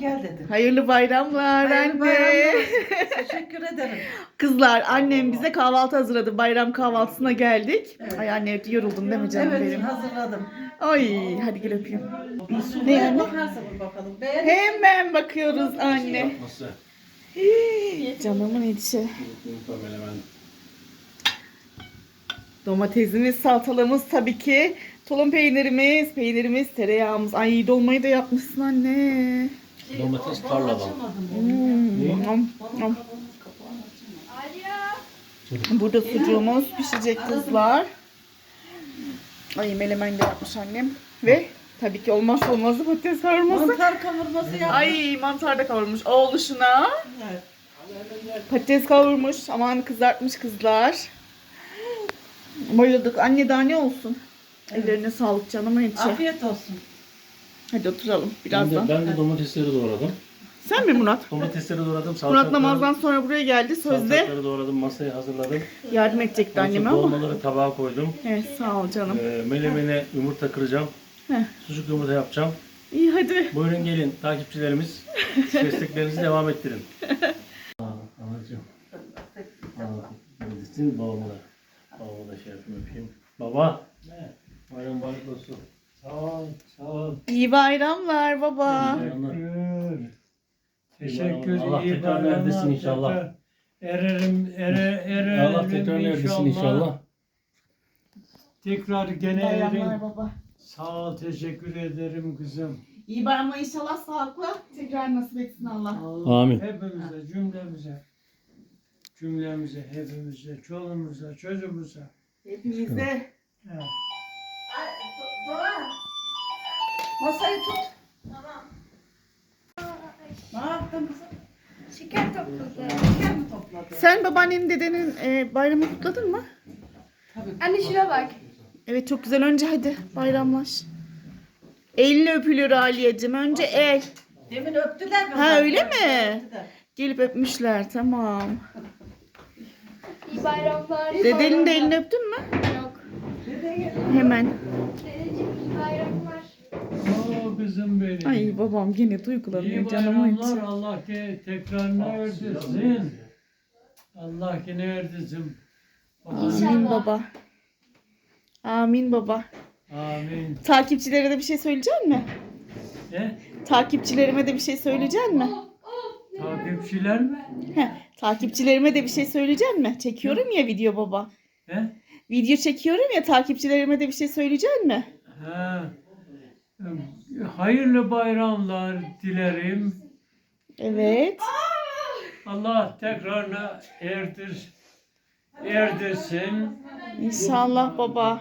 gel dedim. Hayırlı bayramlar Hayırlı anne. bayramlar. Teşekkür ederim. Kızlar annem bize kahvaltı hazırladı. Bayram kahvaltısına geldik. Evet. Ay anne yoruldun değil mi canım evet benim? hazırladım. Ay hadi gel öpeyim. Ne yani? bakarsa vur bakalım. Beğen. Hemen bakıyoruz anne. Hii, Canımın içi. Domatesimiz, salatalığımız tabii ki. Tulum peynirimiz, peynirimiz, tereyağımız. Ay dolmayı da yapmışsın anne. Domates tarladan. Hmm. Burada sucuğumuz pişecek kızlar. Ay melemen de yapmış annem. Ve tabii ki olmazsa olmazı patates kavurması. Mantar kavurması yaptım. Ay mantar da kavurmuş oğluşuna. Evet. Patates kavurmuş. Aman kızartmış kızlar. Bayıldık. Anne daha ne olsun? Ellerine sağlık canımın içi. Afiyet olsun. Hadi oturalım Ben birazdan. de, ben de domatesleri doğradım. Sen mi Murat? Domatesleri doğradım. Murat namazdan sonra buraya geldi. Sözde salatalıkları doğradım. Masayı hazırladım. yardım edecekti Ondan sonra anneme ama. Dolmaları tabağa koydum. Evet sağ ol canım. Ee, melemene yumurta kıracağım. Heh. Sucuk yumurta yapacağım. İyi hadi. Buyurun gelin takipçilerimiz. Desteklerinizi devam ettirin. Anacığım. Aa, babamı da. Babamı da şey yapayım öpeyim. Baba. Ne? Bayram mübarek olsun. Sağ ol, sağ ol. İyi bayramlar baba. Bayramlar. Teşekkür. Allah iyi tekrar bayramlar, neredesin inşallah. Ererim, ere, ererim Allah tekrar neredesin inşallah. Tekrar gene Bayramlar erim. baba. Sağ ol, teşekkür ederim kızım. İyi bayramlar inşallah sağlıklı. Tekrar nasip etsin Allah. Allah Amin. hepimize, cümlemize, cümlemize, hepimize, çoluğumuza, çocuğumuza. Hepinize. Evet. Masayı tut. Tamam. Ne yaptın kızım? Şeker topladı. Şeker mi topladın? Sen babaannenin dedenin e, bayramı kutladın mı? Tabii. Anne şuna bak. Evet çok güzel. Önce hadi bayramlaş. Elini öpülür Aliyeciğim. Önce el. Demin öptüler mi? Ha, öyle mi? Öptüler. Gelip öpmüşler. Tamam. İyi bayramlar. Dedenin de elini öptün mü? Yok. Hemen. Kızım benim. Ay babam gene İyi duygulanıyor canıma bayramlar. hiç. Allah ki tekrarını erdirsin. Allah yine erdirsin. Amin baba. Amin baba. Amin. Takipçilere de bir şey söyleyecek mi? Ne? Takipçilerime de bir şey söyleyecek mi? Takipçiler mi? Heh, takipçilerime de bir şey söyleyecek mi? Çekiyorum ya video baba. He? Video çekiyorum ya takipçilerime de bir şey söyleyecek mi? Ha. Hayırlı bayramlar dilerim. Evet. Allah tekrarına erdir, erdirsin. İnşallah baba.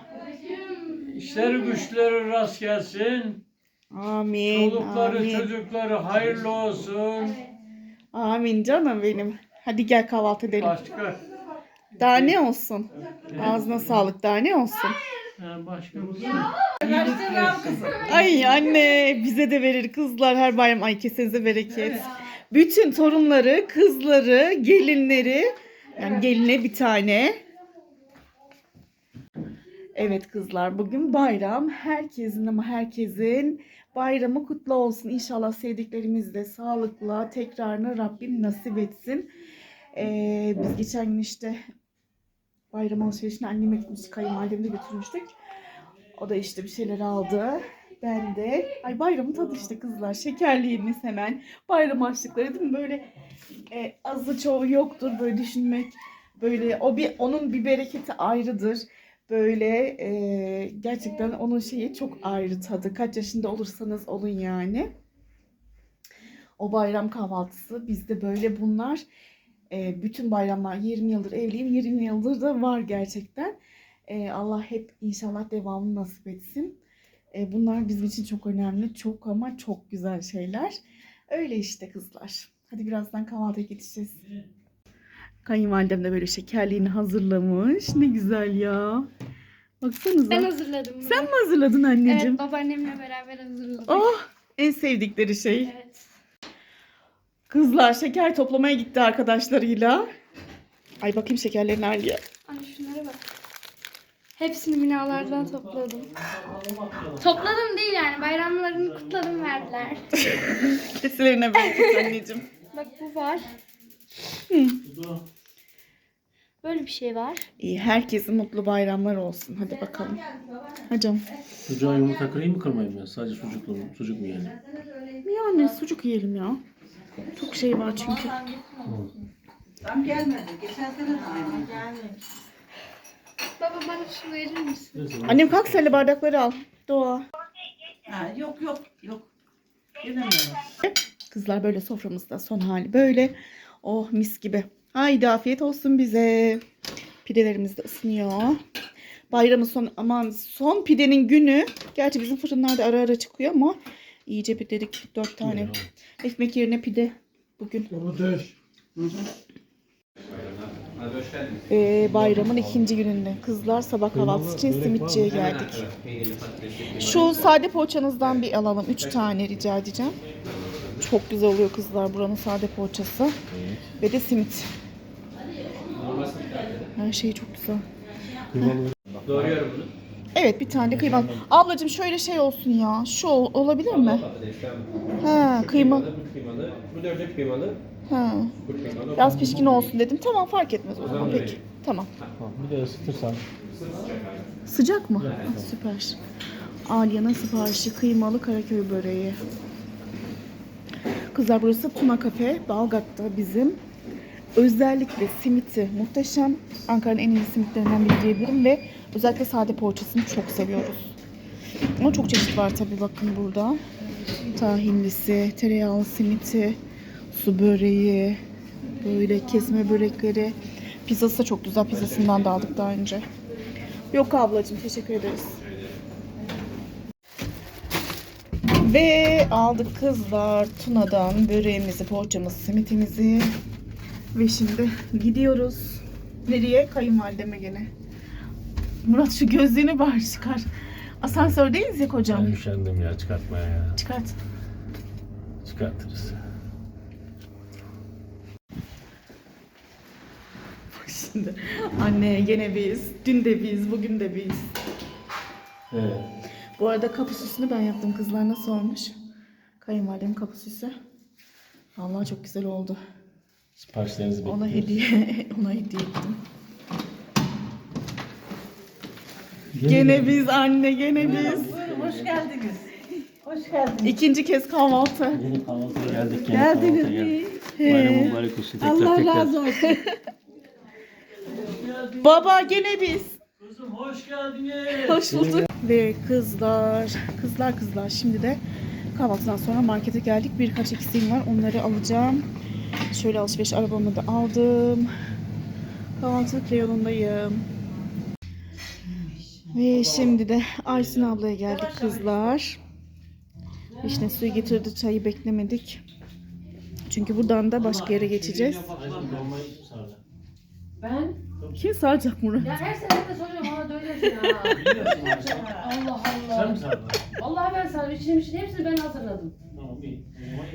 İşleri güçleri rast gelsin. Amin. Çolukları Amin. çocukları hayırlı olsun. Amin canım benim. Hadi gel kahvaltı edelim. Başka Daha ne olsun? Ağzına sağlık. Daha ne olsun? Ha, başka bir şey. Kızım. Ay anne bize de verir kızlar her bayram. Ay kesenize bereket. Bütün torunları, kızları, gelinleri. Yani geline bir tane. Evet kızlar bugün bayram. Herkesin ama herkesin bayramı kutlu olsun. İnşallah sevdiklerimiz de sağlıkla tekrarını Rabbim nasip etsin. Ee, biz geçen gün işte bayram alışverişine anneme gitmiştik. Kayınvalidemi de götürmüştük. O da işte bir şeyler aldı. Ben de ay bayramın tadı işte kızlar. Şekerliğimiz hemen. Bayram harçlıkları değil mi? Böyle e, azı çoğu yoktur böyle düşünmek. Böyle o bir onun bir bereketi ayrıdır. Böyle e, gerçekten onun şeyi çok ayrı tadı. Kaç yaşında olursanız olun yani. O bayram kahvaltısı bizde böyle bunlar. E, bütün bayramlar 20 yıldır evliyim. 20 yıldır da var gerçekten. E, Allah hep inşallah devamını nasip etsin. E, bunlar bizim için çok önemli. Çok ama çok güzel şeyler. Öyle işte kızlar. Hadi birazdan kahvaltıya geçeceğiz. Kayınvalidem de böyle şekerliğini hazırlamış. Ne güzel ya. Baksanıza. Ben hazırladım bunu. Sen mi hazırladın anneciğim? Evet babaannemle beraber hazırladık. Oh en sevdikleri şey. Evet. Kızlar şeker toplamaya gitti arkadaşlarıyla. Ay bakayım şekerleri nerede? Anne şunlara bak. Hepsini binalardan topladım. Topladım değil yani. Bayramlarını kutladım verdiler. Keselerine bereket anneciğim. Bak bu var. Böyle bir şey var. İyi herkesin mutlu bayramlar olsun. Hadi bakalım. Hocam. Sucuğa yumurta kırayım mı kırmayayım mı? Sadece sucuklu mu? Sucuk mu yani? Yani sucuk yiyelim ya. Çok şey var çünkü. Tam gelmedi. Geçen sene de aynı. Gelmedi. Baba bana su verir misin? Annem kalk de bardakları al. Doğa. Ha, yok yok yok. Kızlar böyle soframızda son hali böyle. Oh mis gibi. Haydi afiyet olsun bize. Pidelerimiz de ısınıyor. Bayramın son aman son pidenin günü. Gerçi bizim fırınlarda ara ara çıkıyor ama iyice bir dedik dört tane. Ekmek yerine pide bugün. Ee, bayramın ikinci gününde. Kızlar sabah kahvaltısı için simitçiye geldik. Şu sade poğaçanızdan bir alalım. Üç tane rica edeceğim. Çok güzel oluyor kızlar buranın sade poğaçası. Ve de simit. Her şey çok güzel. Doğruyorum bunu. Evet bir tane de kıyma. Ablacığım şöyle şey olsun ya. Şu ol- olabilir mi? Ha kıyma. kıymalı. Bu dörde kıymalı. Ha. Bu kıymalı. Biraz pişkin olsun dedim. Tamam fark etmez o zaman peki. Tamam. Bir de ısıtırsan. Sıcak mı? Ah, süper. Alya'nın siparişi kıymalı Karaköy böreği. Kızlar burası Tuna Kafe. Balgat'ta bizim. Özellikle simiti muhteşem. Ankara'nın en iyi simitlerinden biri diyebilirim ve özellikle sade poğaçasını çok seviyoruz. Ama çok çeşit var tabii bakın burada. Tahinlisi, tereyağlı simiti, su böreği, böyle kesme börekleri. Pizzası da çok güzel. Pizzasından da aldık daha önce. Yok ablacığım teşekkür ederiz. Ve aldık kızlar Tuna'dan böreğimizi, poğaçamızı, simitimizi. Ve şimdi gidiyoruz. Nereye? Kayınvalideme gene. Murat şu gözlüğünü bari çıkar. Asansördeyiz ya kocam. Ben üşendim ya çıkartmaya ya. Çıkart. Çıkartırız. Bak şimdi. Anne gene biz. Dün de biz, bugün de biz. Evet. Bu arada kapı süsünü ben yaptım. Kızlar nasıl olmuş? Kayınvalidem kapı süsü. Vallahi çok güzel oldu. Siparişlerinizi bekliyoruz. Ona hediye ona hediye ettim. Gene biz anne, gene biz. Buyurun hoş geldiniz. Hoş geldiniz. İkinci kez kahvaltı. Yeni kahvaltıya geldik. Yeni Geldiniz kahvaltıya geldik. Bayram mübarek olsun. Tekrar Allah tekrar. razı olsun. Baba gene biz. Kızım hoş geldiniz. Hoş bulduk. Ve kızlar, kızlar kızlar şimdi de kahvaltıdan sonra markete geldik. Birkaç eksiğim var onları alacağım. Şöyle alışveriş arabamı da aldım. Kahvaltılık reyonundayım. Ve şimdi de Aysun ablaya geldik kızlar. Vişne suyu getirdi çayı beklemedik. Çünkü buradan da başka yere geçeceğiz. Ben? Kim saracak Murat? Ya her seferinde soruyorum bana dönüyorsun ya. Allah Sen Allah. mi sardın? Vallahi ben sana içim için hepsini ben hazırladım. Tamam iyi. O zaman.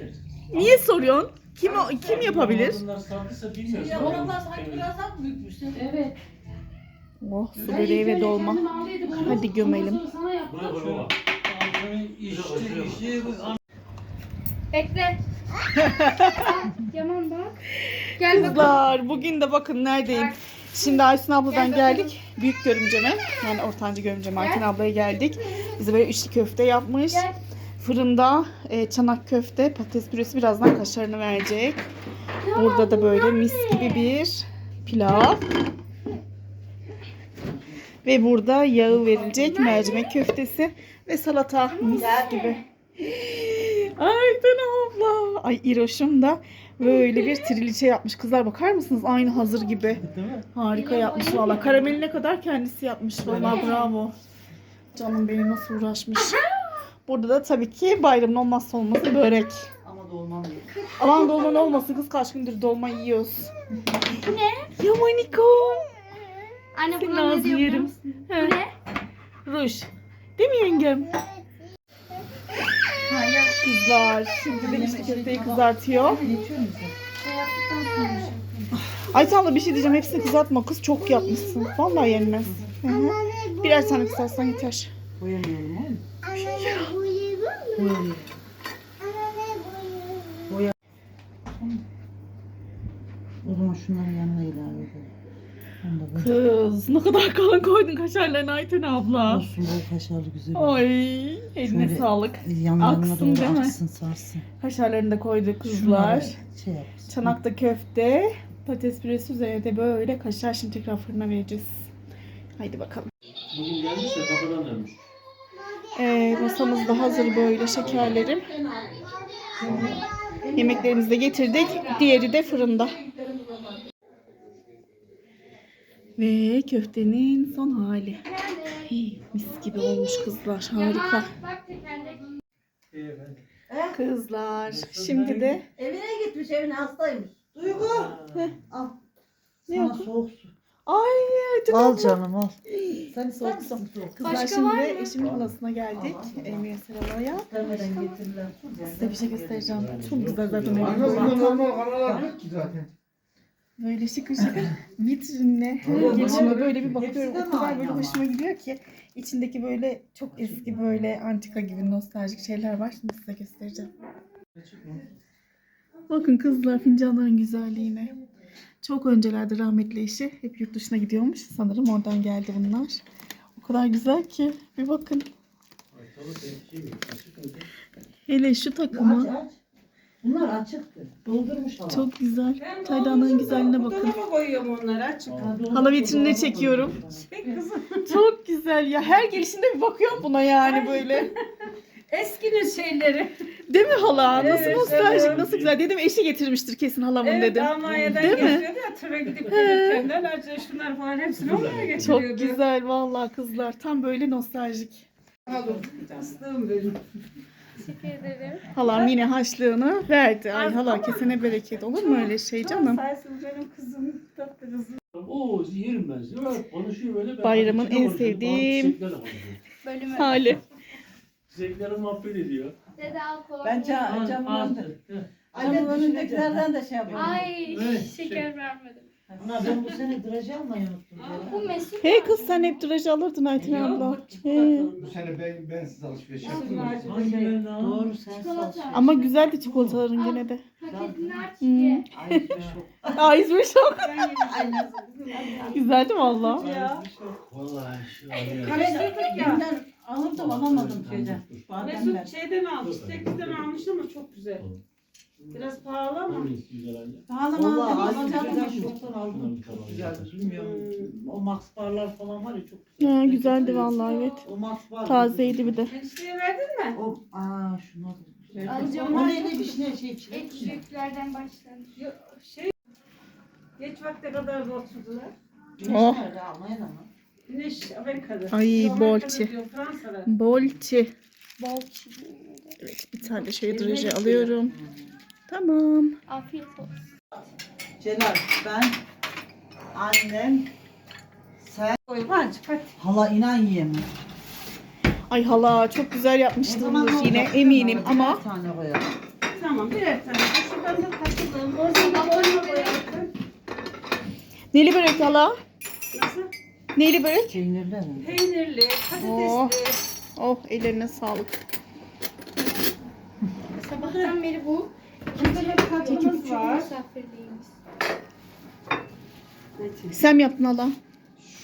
Niye soruyorsun? Kim o, kim yapabilir? Bunlar sardıysa bilmiyoruz. Ya oralar sanki biraz daha büyükmüşsün. Evet. Oh su böreği ve dolma. Hadi gömelim. Buraya koy baba. Bekle. Yaman bak. Gel bak. Kızlar bugün de bakın neredeyim. Şimdi Aysun abladan geldik. Büyük görümceme yani ortancı görümceme Ayten ablaya geldik. Bize böyle içli köfte yapmış. Gel. Fırında e, çanak köfte, patates püresi birazdan kaşarını verecek. Burada da böyle mis gibi bir pilav. Ve burada yağı verilecek mercimek köftesi ve salata mis gibi. Ayten abla. Ay İroş'um da böyle bir triliçe yapmış. Kızlar bakar mısınız? Aynı hazır gibi. Harika yapmış valla. Karameline kadar kendisi yapmış. Valla bravo. Canım benim nasıl uğraşmış. Burada da tabii ki bayramın olmazsa olmazı börek. Ama dolmam yok. Aman dolma ne olmasın kız kaç gündür dolma yiyoruz. Ne? Ya Maniko. Anne Senin buna ne ağzını diyor biliyor yerim. musun? He. Bu ne? Ruj. Değil mi yengem? Kızlar şimdi de işte köfteyi kızartıyor. Geçiyor musun? Şey yaptıktan sonra. Ayten abla bir şey diyeceğim hepsini kızartma kız çok yapmışsın. Vallahi yenmez. Hı hı. Birer tane kısalsan yeter. Koyamıyorum oğlum. O zaman şunları yanına ilave edelim. Kız ne kadar kalın koydun kaşarlarını Ayten abla. Olsun bol kaşarlı güzel. Ay eline Şöyle sağlık. Yanlarına Aksın doğru aksın sarsın. Kaşarlarını da koyduk kızlar. Şunları Şey yapsın. Çanakta köfte, patates püresi üzerine de böyle kaşar. Şimdi tekrar fırına vereceğiz. Haydi bakalım. Bugün gelmiş de kafadan dönmüş. Ee, masamız da hazır böyle şekerlerim. Yemeklerimizi de getirdik. Diğeri de fırında. Ve köftenin son hali. Hii, mis gibi olmuş kızlar. Harika. Kızlar. Şimdi de Evine gitmiş evine hastaymış. Duygu. Al. Ne Sana soğuk su. Ay Ayten Al abla. canım al. Sen Soğuk misin soğuk? Kızlar Başka şimdi var mı? eşimin halasına geldik. Emir Serala'ya. İstemeden getirilen. Size bir şey göstereceğim. Çok güzel zaten evimiz. kanallar ki zaten. Böyle şıkır şıkır vitrinle her geçime böyle bir bakıyorum. O kadar böyle hoşuma gidiyor ki. içindeki böyle çok eski böyle antika gibi nostaljik şeyler var. Şimdi size göstereceğim. Bakın kızlar fincanların güzelliğine. Çok öncelerde rahmetli eşi hep yurt dışına gidiyormuş. Sanırım oradan geldi bunlar. O kadar güzel ki. Bir bakın. Hele şu takımı. aç. Bunlar açıktı. Doldurmuşlar. Çok güzel. Çaydanlığın güzelliğine bakın. Dolaba koyuyorum onları açık. Hala vitrinine çekiyorum. Çok güzel ya. Her gelişinde bir bakıyorum buna yani böyle. Eskinin şeyleri. Değil mi hala? Nasıl Evet, nostaljik, evet. nasıl güzel. Dedim eşi getirmiştir kesin halamın Evet dedim. Almanya'dan Değil mi? getiriyordu ya tura gidip gelirken de alerji şunlar falan hepsini onlara Çok getiriyordu. güzel vallahi kızlar. Tam böyle nostaljik. Aslım benim. Teşekkür ederim. Halam yine haşlığını verdi. Ay hala kesene bereket. Olur mu öyle şey canım? Sayısın benim kızım. Tatlı kızım. Oo yerim ben sizi. Böyle konuşuyor böyle. Ben Bayramın en sevdiğim-. Bölümü. Hali. Çiçeklerin muhabbet ediyor. Dede al kola. Ben Ha, camın önünde. heh. Camın önündekilerden de şey yapıyorum. Ay Evet. şeker vermedim. Buna ben bu sene drajı almayı unuttum. Bu Mesut. Hey kız sen hep drajı alırdın Aytin abla. He. Bu sene ben bensiz alışveriş Nasıl yaptım. Hangilerini al? Doğru sen sal. Ama güzeldi çikolataların gene de. Paketini aç Hmm. Ay bir şok. Ay bir şok. Ben yemişim. Ay nasıl? Güzeldi valla. Ya. Vallahi şu arıyor. Karıştırdık ya. Birinden alırdım alamadım şeyden. Bademden. Mesut şeyden almış. Tekniden almış ama çok güzel. Biraz pahalı ama. Pahalı Vallahi malzeme Ali alacağım Güzel ama şoktan aldım. Tamam, Çok güzeldi. tamam. Bilmiyorum. O Max barlar falan var ya çok güzel. Ha, güzeldi vallahi evet. O Max bar. Tazeydi bir de. Enişteye verdin mi? O aa şunu Alacağım. O neydi bir şey şey içine. En küçüklerden başlamış. Yok, Şey. Geç vakte kadar da oturdular. Güneş Oh. nerede Almanya'da mı? Güneş Amerika'da. Ay, Amerika'da bolçi. diyor, Fransa'da. Evet bir tane de şöyle drajı alıyorum. Tamam. Afiyet olsun. Celal ben annem sen Koy hala inan yiyemem. Ay hala çok güzel yapmıştınız yine eminim Bir ama tane koyalım. Tamam birer tane. Şuradan da taşıdım. Oradan da boyuna koyalım. neli börek hala? Neli börek? Peynirli mi? Peynirli, Oh. patatesli. Oh ellerine sağlık. Sabahtan beri bu. Burada hep tatlımız var. Misafirliğimiz. Sen mi yaptın hala?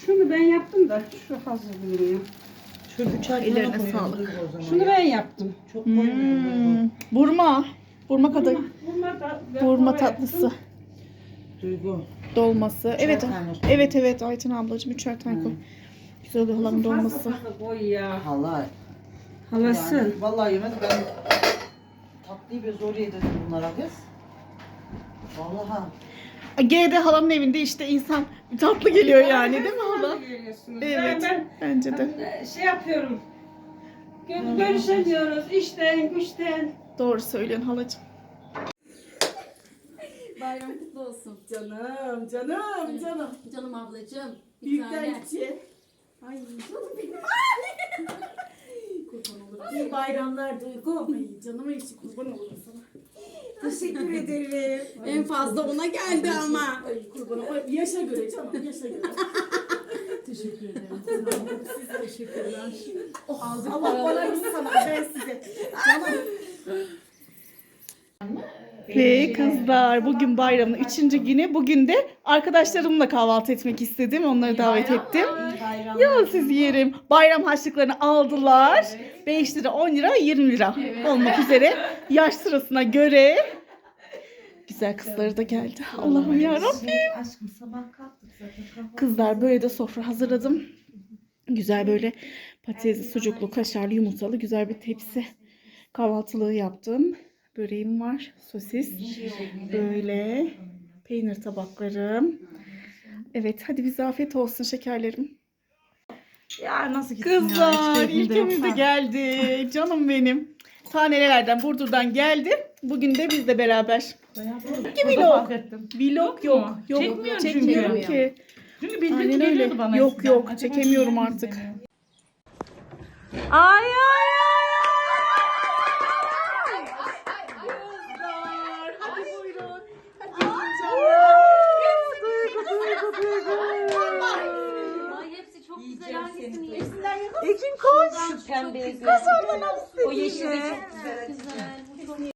Şunu ben yaptım da şu hazır bulunuyor. Şu ay Ellerine sağlık. Şunu ben yaptım. Çok. Hmm. Burma. Burma kadar. Burma, da, Burma tatlısı. Duygu. Dolması. üçer Evet. tane koy. Evet evet Ayten ablacığım üçer tane koy. Güzel oluyor halamın dolması. Fazla koy ya. Hala. Halası. Yani, vallahi yemez ben tatlıyı bir zor yedirdim bunlara kız. Vallahi. Gene de halamın evinde işte insan tatlı geliyor yani değil mi hala? Evet. Ben, Bence de. ben şey yapıyorum. Gö- görüşemiyoruz işten, güçten. Doğru söylüyorsun halacığım. Bayram kutlu olsun. Canım, canım, canım. Canım ablacığım. Bir Büyükten tane. küçüğe. Ay canım benim. kurban olurum. İyi bayramlar Duygu. Ay canım içi kurban olurum sana. Teşekkür ederim. En fazla ona geldi ama. Ay kurban olurum. Yaşa göre canım, yaşa göre. teşekkür ederim. Sağ olun. Size teşekkürler. Aldık Allah bana sana ben size. Ve kızlar bugün bayramın üçüncü günü. Bugün de arkadaşlarımla kahvaltı etmek istedim. Onları davet ettim. Ya siz yerim. Bayram harçlıklarını aldılar. 5 lira, 10 lira, 20 lira olmak üzere. Yaş sırasına göre. Güzel kızları da geldi. Allah'ım yarabbim. Aşkım sabah kalktık zaten. kahvaltı- Kızlar böyle de sofra hazırladım. Güzel böyle patatesli, sucuklu, kaşarlı, yumurtalı güzel bir tepsi kahvaltılığı yaptım. Böreğim var, sosis, böyle peynir tabaklarım. Evet hadi bize afiyet olsun şekerlerim. Ya nasıl gitsin ya? Kızlar Hiç keyfim de geldi. Canım benim. Tanelerden Burdur'dan geldi. Bugün de biz de beraber. İki Orada vlog. Vlog yok. Yok. Çünkü. Çekmiyorum ki. Çünkü Aynen bildirim öyle. geliyordu bana. Yok, eskiden. yok, Acaba çekemiyorum artık. izlemiyor? Ay ay Hadi buyurun. Ay hepsi çok Ekin koş. Pembe. Kız oradan al O yeşil de çok güzel. Güzel.